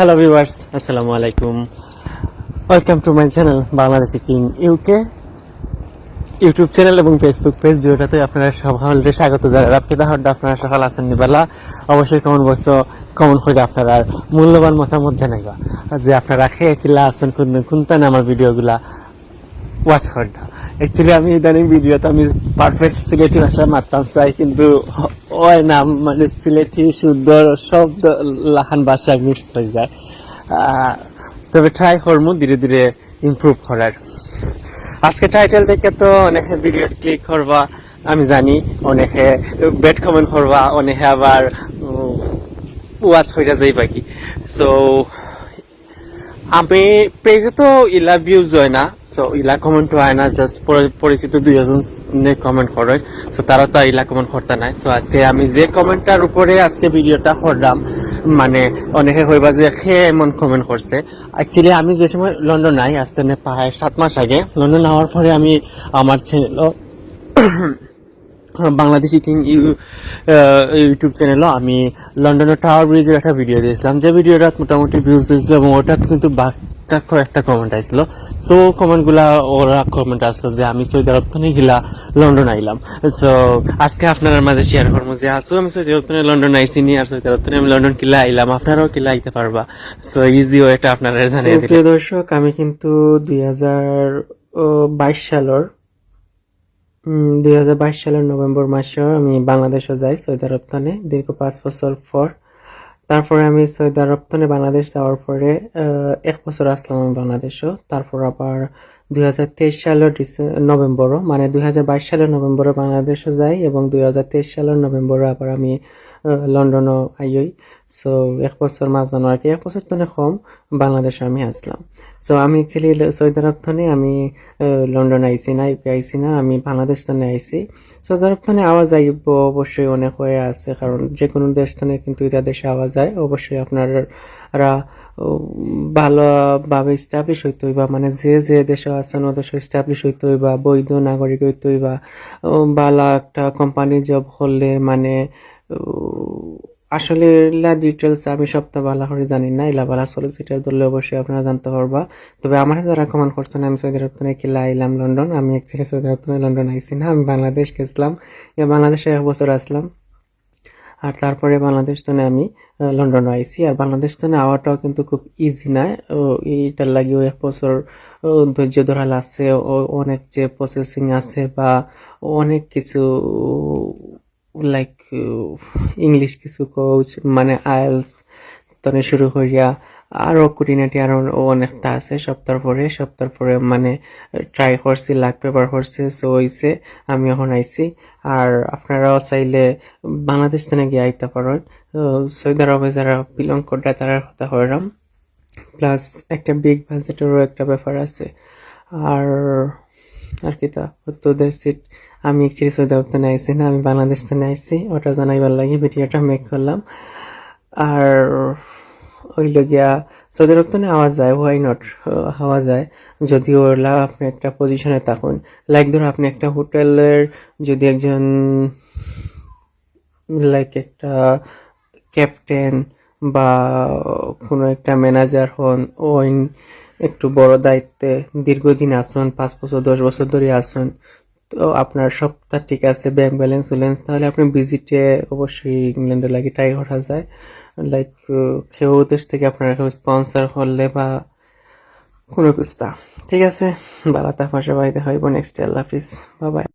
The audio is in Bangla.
হ্যালো ভিউয়ার্স আসসালামু আলাইকুম welcome to my channel Bangladeshi king UK YouTube channel এবং ফেসবুক পেজ দুটাতে আপনারা সকলকে স্বাগত জানাই। আপনি তাহলে আপনারা সকাল আছেন নিবেলা অবশ্যই কমন বস কমন করে আপনারা মূল্যবান মতামত জানাইবা। যে আপনারা খেয়ে কিলা আছেন, কোন কোনটান আমার ভিডিওগুলা ওয়াচ করটা অ্যাকচুয়ালি আমি ইদানিং ভিডিওতে আমি পারফেক্ট সিলেটি ভাষা মারতাম চাই, কিন্তু ওই নাম মানে সিলেটি শুদ্ধ শব্দ লাহান ভাষা মিক্স হয়ে যায়। তবে ট্রাই করব ধীরে ধীরে ইমপ্রুভ করার। আজকে টাইটেল দেখে তো অনেকে ভিডিও ক্লিক করবা, আমি জানি। অনেকে বেড কমেন্ট করবা, অনেকে আবার ওয়াচ হয়ে যাই বাকি সো আমি পেজে তো ইলা ভিউজ হয় না। সো ইলা কমেন্ট হয় না জাস্ট পরিচিত দুইজন কমেন্ট করে সো তারা তো ইলা কমেন্ট করতে নাই। সো আজকে আমি যে কমেন্টটার উপরে আজকে ভিডিওটা করলাম মানে অনেকে কইবা যে সে এমন কমেন্ট করছে অ্যাকচুয়ালি আমি যে সময় লন্ডন নাই আসতে নে সাত মাস আগে লন্ডন আওয়ার পরে আমি আমার চ্যানেল বাংলাদেশি কিং ইউটিউব চ্যানেলও আমি লন্ডনের টাওয়ার ব্রিজের একটা ভিডিও দিয়েছিলাম যে ভিডিওটা মোটামুটি ভিউজ দিয়েছিল এবং ওটা কিন্তু বাক্কা একটা কমেন্ট আসলো। সো কমেন্টগুলা ওরা কমেন্ট আসলো যে আমি সৌদি আরব থেকে গিলা লন্ডন আইলাম। সো আজকে আপনার মাঝে শেয়ার করব যে আসো আমি সৌদি আরব থেকে লন্ডন আইসি নি আর সৌদি আরব থেকে আমি লন্ডন কিলা আইলাম। আপনারাও কিলা আইতে পারবা। সো ইজি এটা আপনারা জানিয়ে প্রিয় দর্শক আমি কিন্তু দুই হাজার বাইশ সালের দুই হাজার বাইশ সালের নভেম্বর মাসে আমি বাংলাদেশে যাই সৌদি আরব দীর্ঘ পাঁচ বছর পর তারপরে আমি সৌদি আরব থানে বাংলাদেশ যাওয়ার পরে এক বছর আসলাম বাংলাদেশও। তারপর আবার দুই হাজার তেইশ সালের নভেম্বরও মানে দুই হাজার বাইশ সালের নভেম্বরে বাংলাদেশে যাই এবং দুই হাজার তেইশ সালের নভেম্বরে আবার আমি লন্ডনও আইই সো এক বছর মাঝানো আর কি এক বছর তো কম, বাংলাদেশে আমি আসলাম। সো আমি অ্যাকচুয়ালি সৌদি আরব থানে আমি লন্ডন আইসি না, ইউকে আইসি না, আমি বাংলাদেশ থানে আইসি সৌদি আরব থানে আওয়াজ আইব, অবশ্যই অনেক হয়ে আছে, কারণ যে কোনো দেশ থানে কিন্তু এটা দেশে আওয়াজ যায় অবশ্যই আপনারা ভালোভাবে স্টাবলিশ হইতে হইবা মানে যে যে দেশে আছেন ও দেশে স্টাবলিশ হইতে হইবা, বৈধ নাগরিক হইতে হইবা ভালো একটা কোম্পানি জব করলে মানে আসলে এলা ডিটেলস আমি সবটা ভালো করে জানি না, এলা ভালো সলিসিটার ধরলে অবশ্যই আপনারা জানতে পারবা। তবে আমার যারা কমেন্ট করছেন, আমি সৌদি আরব থেকে কিলা আইলাম লন্ডন, আমি অ্যাকচুয়ালি সৌদি আরব থেকে লন্ডন আইসি না, আমি বাংলাদেশ গেছিলাম। বাংলাদেশে এক বছর আসলাম। আর তারপরে বাংলাদেশ তো আমি লন্ডন আইসি আর বাংলাদেশ তো আওয়াটাও কিন্তু খুব ইজি না। ও লাগে এক বছর ধৈর্য ধরা লাগছে। অনেক যে প্রসেসিং আছে বা অনেক কিছু লাইক ইংলিশ কিছু কোচ মানে আয়েলস তনে শুরু করিয়া আরও কুটিনাটি আরও অনেকটা আছে, সপ্তাহ পরে সপ্তাহ পরে মানে ট্রাই করছি লাখ পেপার করছে সো হইছে, আমি এখন আইছি। আর আপনারাও চাইলে বাংলাদেশ থেকে গিয়ে আইতে পারেন। সৌদি আরবে যারা বিলং করে তারার কথা হইলাম প্লাস একটা বিগ বাজেটেরও একটা ব্যাপার আছে। আর আর কি তা, তোদের সিট আমি অ্যাকচুয়ালি সৌদি আরব থেকে আইসি না, আমি বাংলাদেশ থেকে আইসি ওটা জানাইবার লাগে, ভিডিওটা মেক করলাম। আর ওই লগিয়া সৌদি থেকে আওয়া যায় হোয়াই নট হওয়া যায়। যদি ওলা আপনি একটা পজিশনে থাকুন। লাইক ধরো, আপনি একটা হোটেলের যদি একজন লাইক একটা ক্যাপ্টেন বা কোনো একটা ম্যানেজার হন, ওই একটু বড় দায়িত্বে দীর্ঘদিন আসুন পাঁচ বছর, দশ বছর ধরে আসুন তো আপনার সবটা ঠিক আছে ব্যাংক ব্যালেন্স উলেন্স তাহলে আপনি ভিজিটে অবশ্যই ইংল্যান্ডে লাগে ট্রাই করা যায়। লাইক কেউ দেশ থেকে আপনারা কেউ স্পন্সার করলে বা কোনো কুস্তা ঠিক আছে? বালাতা সবাই, দেখা হইব নেক্সট আল্লাহ হাফিজ। বাবাই